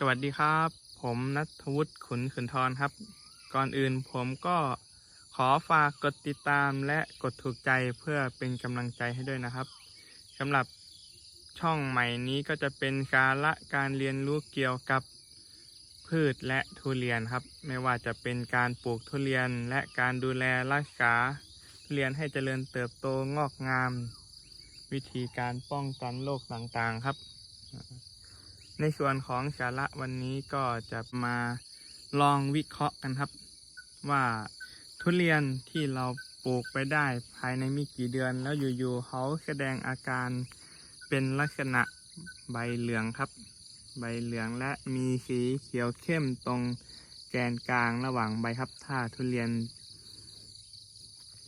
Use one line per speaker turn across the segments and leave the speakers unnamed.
สวัสดีครับ ผมนัทวุฒิขุนขืนทรครับ ก่อนอื่นผมก็ขอฝากกดติดตามและกดถูกใจเพื่อเป็นกำลังใจให้ด้วยนะครับสำหรับช่องใหม่นี้ก็จะเป็นการละการเรียนรู้เกี่ยวกับพืชและทุเรียนครับ ไม่ว่าจะเป็นการปลูกทุเรียนและการดูแลรักษาทุเรียนให้เจริญเติบโตงอกงาม วิธีการป้องกันโรคต่างๆครับ ในส่วนของสาระวันนี้ก็จะมาลองวิเคราะห์กันครับ ว่าทุเรียนที่เราปลูกไปได้ภายในไม่กี่เดือน แล้วอยู่ๆเขาแสดงอาการเป็นลักษณะใบเหลืองครับ ใบเหลืองและมีสีเขียวเข้มตรงแกนกลางระหว่างใบครับถ้าทุเรียน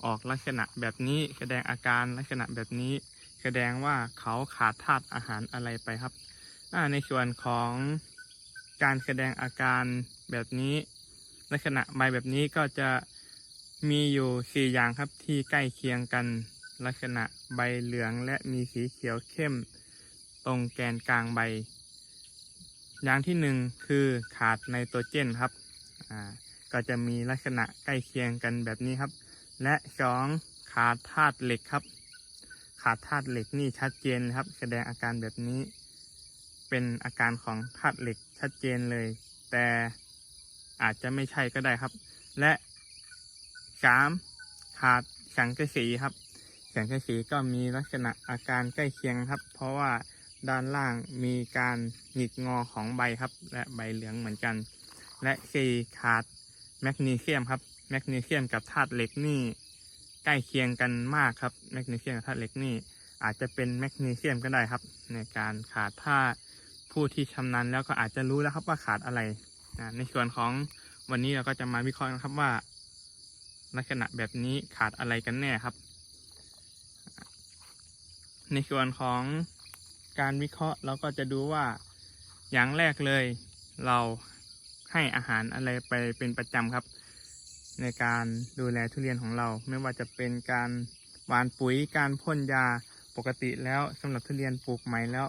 ออกลักษณะแบบนี้แสดงอาการลักษณะแบบนี้ แสดงว่าเขาขาดธาตุอาหารอะไรไปครับ ในส่วนของการแสดงอาการแบบนี้ ลักษณะใบแบบนี้ก็จะมีอยู่สี่อย่างครับที่ใกล้เคียงกัน ลักษณะใบเหลืองและมีสีเขียวเข้ม ตรงแกนกลางใบ อย่างที่หนึ่งคือขาดไนโตรเจนครับก็จะมีลักษณะใกล้เคียงกันแบบนี้ครับ และสองขาดธาตุเหล็กครับ ขาดธาตุเหล็กนี่ชัดเจนครับ แสดงอาการแบบนี้ เป็นอาการของธาตุเหล็กชัดเจนเลย แต่อาจจะไม่ใช่ก็ได้ครับ และสามขาดสังกะสีครับ สังกะสีก็มีลักษณะอาการใกล้เคียงครับ เพราะว่าด้านล่างมีการหงิกงอของใบครับ และใบเหลืองเหมือนกัน และสี่ขาดแมกนีเซียมครับ แมกนีเซียมกับธาตุเหล็กนี่ใกล้เคียงกันมากครับ แมกนีเซียมกับธาตุเหล็กนี่อาจจะเป็นแมกนีเซียมก็ได้ครับ ในการขาดถ้า ผู้ที่ชำนาญแล้วก็อาจจะรู้แล้วครับว่าขาดอะไรในส่วนของวันนี้เราก็จะมาวิเคราะห์นะครับว่า ลักษณะแบบนี้ขาดอะไรกันแน่ครับ ในส่วนของการวิเคราะห์เราก็จะดูว่าอย่างแรกเลย เราให้อาหารอะไรไปเป็นประจำครับ ในการดูแลทุเรียนของเรา ไม่ว่าจะเป็นการหว่านปุ๋ยการพ่นยาปกติแล้วสำหรับทุเรียนปลูกใหม่แล้ว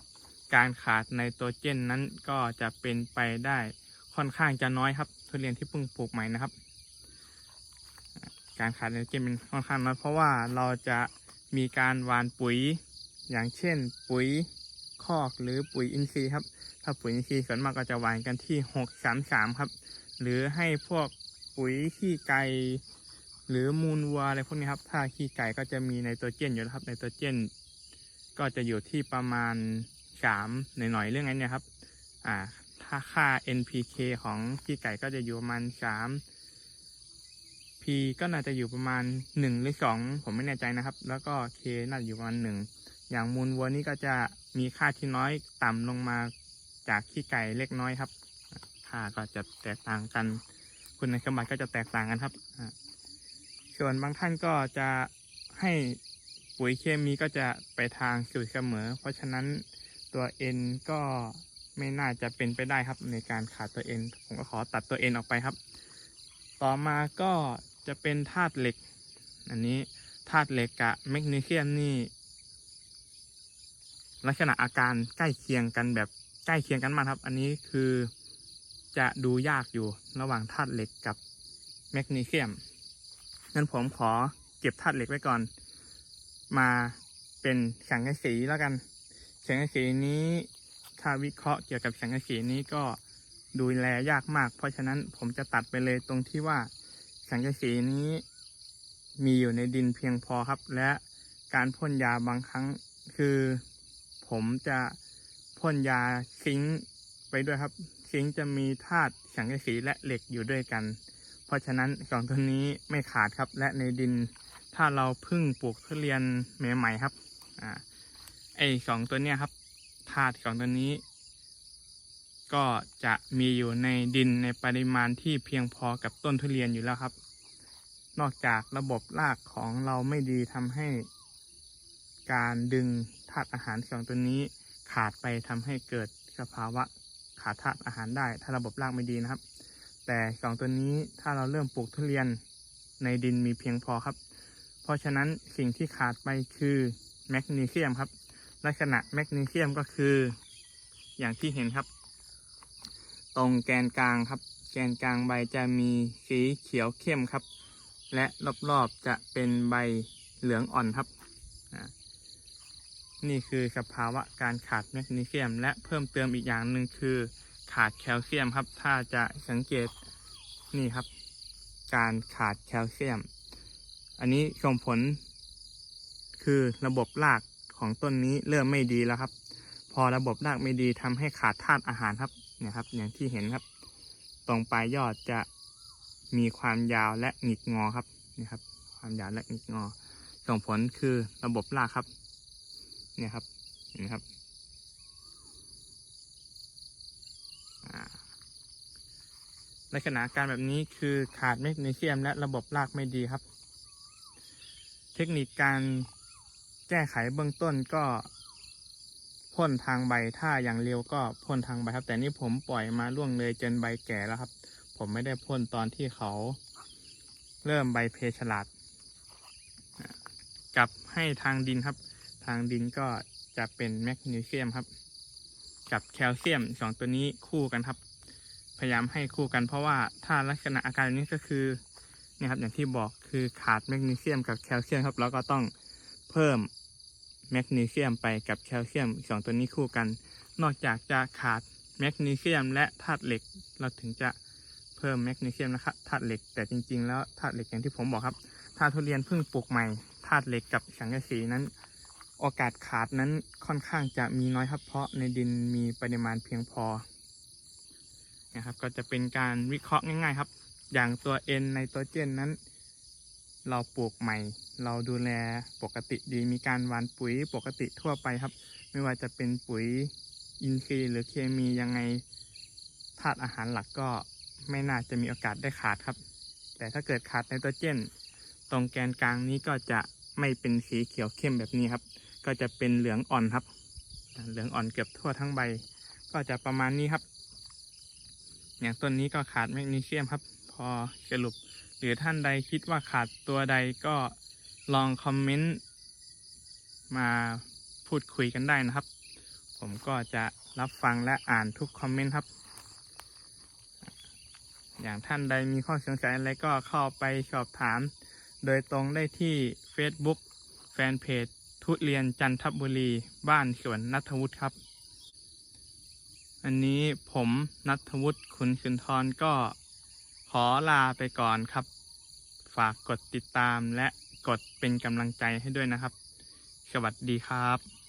การขาดไนโตรเจนนั้นก็จะเป็นไปได้ค่อนข้างจะน้อยครับ ทุเรียนที่เพิ่งปลูกใหม่นะครับ การขาดไนโตรเจนเป็นค่อนข้างน้อยเพราะว่าเราจะมีการหว่านปุ๋ย อย่างเช่น ปุ๋ยคอกหรือปุ๋ยอินทรีย์ครับ ถ้าปุ๋ยอินทรีย์ส่วนมากก็จะหว่านกันที่หกสามสามครับ หรือให้พวกปุ๋ยขี้ไก่หรือมูลวัวอะไรพวกนี้ครับ ถ้าขี้ไก่ก็จะมีไนโตรเจนอยู่ครับไนโตรเจน ก็จะอยู่ที่ประมาณ สามหน่อยๆเรื่องนั้นเนี่ยครับ อ่าถ้าค่า NPK ของขี้ไก่ก็จะอยู่ประมาณสาม P ก็น่าจะอยู่ประมาณหนึ่งหรือสองผมไม่แน่ใจนะครับ แล้วก็ K น่าจะอยู่ประมาณหนึ่งอย่างมูลวัวนี่ก็จะมีค่าที่น้อยต่ำลงมาจากขี้ไก่เล็กน้อยครับ ค่าก็จะแตกต่างกัน คุณสมบัติก็จะแตกต่างกันครับอ่าส่วนบางท่านก็จะให้ปุ๋ยเคมีก็จะไปทางสูตรเสมอ เพราะฉะนั้น ตัว N ก็ไม่น่าจะเป็นไปได้ครับในการขาดตัว N ผมก็ขอตัดตัว N ออกไปครับ ต่อมาก็จะเป็นธาตุเหล็ก อันนี้ธาตุเหล็กกับแมกนีเซียมนี่ ลักษณะอาการใกล้เคียงกันแบบใกล้เคียงกันมากครับ อันนี้คือจะดูยากอยู่ระหว่างธาตุเหล็กกับแมกนีเซียมงั้นผมขอเก็บธาตุเหล็กไว้ก่อน มาเป็นสังกะสีแล้วกัน งกะสีนี้ถ้าวิเคราะห์เกี่ยวกับแสงกะสีนี้ก็ดูแลยากมาก เพราะฉะนั้นผมจะตัดไปเลยตรงที่ว่าแสงกะสีนี้ มีอยู่ในดินเพียงพอครับ และการพ่นยาบางครั้งคือ ผมจะพ่นยาซิงค์ไปด้วยครับ ซิงค์จะมีธาตุแสงกะสีและเหล็กอยู่ด้วยกัน เพราะฉะนั้นสองตัวนี้ไม่ขาดครับ และในดิน ถ้าเราเพึ่งปลูกทุเรียนใหม่ๆครับ อ่า ไอสองตัวเนี้ยครับธาตุสองตัวนี้ ก็จะมีอยู่ในดินในปริมาณที่เพียงพอกับต้นทุเรียนอยู่แล้วครับ นอกจากระบบรากของเราไม่ดีทำให้ การดึงธาตุอาหารสองตัวนี้ขาดไปทำให้เกิดสภาวะขาดธาตุอาหารได้ ถ้าระบบรากไม่ดีนะครับ แต่สองตัวนี้ถ้าเราเริ่มปลูกทุเรียนในดินมีเพียงพอครับ เพราะฉะนั้นสิ่งที่ขาดไปคือแมกนีเซียมครับ ลักษณะแมกนีเซียมก็คือ อย่างที่เห็นครับ ตรงแกนกลางครับ แกนกลางใบจะมีสีเขียวเข้มครับ และรอบๆจะเป็นใบเหลืองอ่อนครับ นี่คือสภาวะการขาดแมกนีเซียม และเพิ่มเติมอีกอย่างหนึ่งคือ ขาดแคลเซียมครับ ถ้าจะสังเกตนี่ครับ การขาดแคลเซียม อันนี้ส่งผลคือระบบราก ของต้นนี้เริ่มไม่ดีแล้วครับ พอระบบรากไม่ดีทำให้ขาดธาตุอาหารครับเนี่ยครับ อย่างที่เห็นครับ ตรงปลายยอดจะมีความยาวและหงิกงอครับนี่ครับ ความยาวและหงิกงอ ส่งผลคือระบบรากครับ เนี่ยครับเห็นไหมครับอ่าลักษณะการแบบนี้คือขาดแมกนีเซียมและระบบรากไม่ดีครับ เทคนิคการ แก้ไขเบื้องต้นก็พ่นทางใบถ้าอย่างเร็วก็พ่นทางใบครับ แต่นี่ผมปล่อยมาล่วงเลยจนใบแก่แล้วครับ ผมไม่ได้พ่นตอนที่เขา เริ่มใบเพฉลาดกลับให้ทางดินครับ ทางดินก็จะเป็นแมกนีเซียมครับ กับแคลเซียมสองตัวนี้คู่กันครับ พยายามให้คู่กันเพราะว่าถ้าลักษณะอาการนี้ก็คือเนี่ยครับอย่างที่บอกคือขาดแมกนีเซียมกับแคลเซียมครับ แล้วก็ต้องเพิ่ม แมกนีเซียมไปกับแคลเซียมสองตัวนี้คู่กัน นอกจากจะขาดแมกนีเซียมและธาตุเหล็ก เราถึงจะเพิ่มแมกนีเซียมนะครับธาตุเหล็กแต่จริง ๆ แล้วธาตุเหล็กอย่างที่ผมบอกครับ ถ้าทุเรียนเพิ่งปลูกใหม่ธาตุเหล็กกับสังกะสีนั้น โอกาสขาดนั้นค่อนข้างจะมีน้อยครับเพราะในดินมีปริมาณเพียงพอนะครับก็จะเป็นการวิเคราะห์ง่าย ๆ ครับ อย่างตัว N ในตัวเจนนั้น เราปลูกใหม่ เราดูแลปกติดีมีการหว่านปุ๋ยปกติทั่วไปครับ ไม่ว่าจะเป็นปุ๋ยอินทรีย์หรือเคมียังไงธาตุอาหารหลักก็ไม่น่าจะมีโอกาสได้ขาดครับ แต่ถ้าเกิดขาดไนโตรเจน ตรงแกนกลางนี้ก็จะไม่เป็นสีเขียวเข้มแบบนี้ครับ ก็จะเป็นเหลืองอ่อนครับ เหลืองอ่อนเกือบทั่วทั้งใบ ก็จะประมาณนี้ครับ อย่างต้นนี้ก็ขาดแมกนีเซียมครับ พอสรุป หรือท่านใดคิดว่าขาดตัวใดก็ลองคอมเมนต์มาพูดคุยกันได้นะครับ ผมก็จะรับฟังและอ่านทุกคอมเมนต์ครับ อย่างท่านใดมีข้อสงสัยอะไรก็เข้าไปสอบถาม โดยตรงได้ที่ Facebook แฟนเพจทุเรียนจันทบุรีบ้านสวนนัทวุฒิครับ อันนี้ผมนัทวุฒิขุนขุนทรก็ ขอลาไปก่อนครับ ฝากกดติดตามและกดเป็นกำลังใจให้ด้วยนะครับ สวัสดีครับ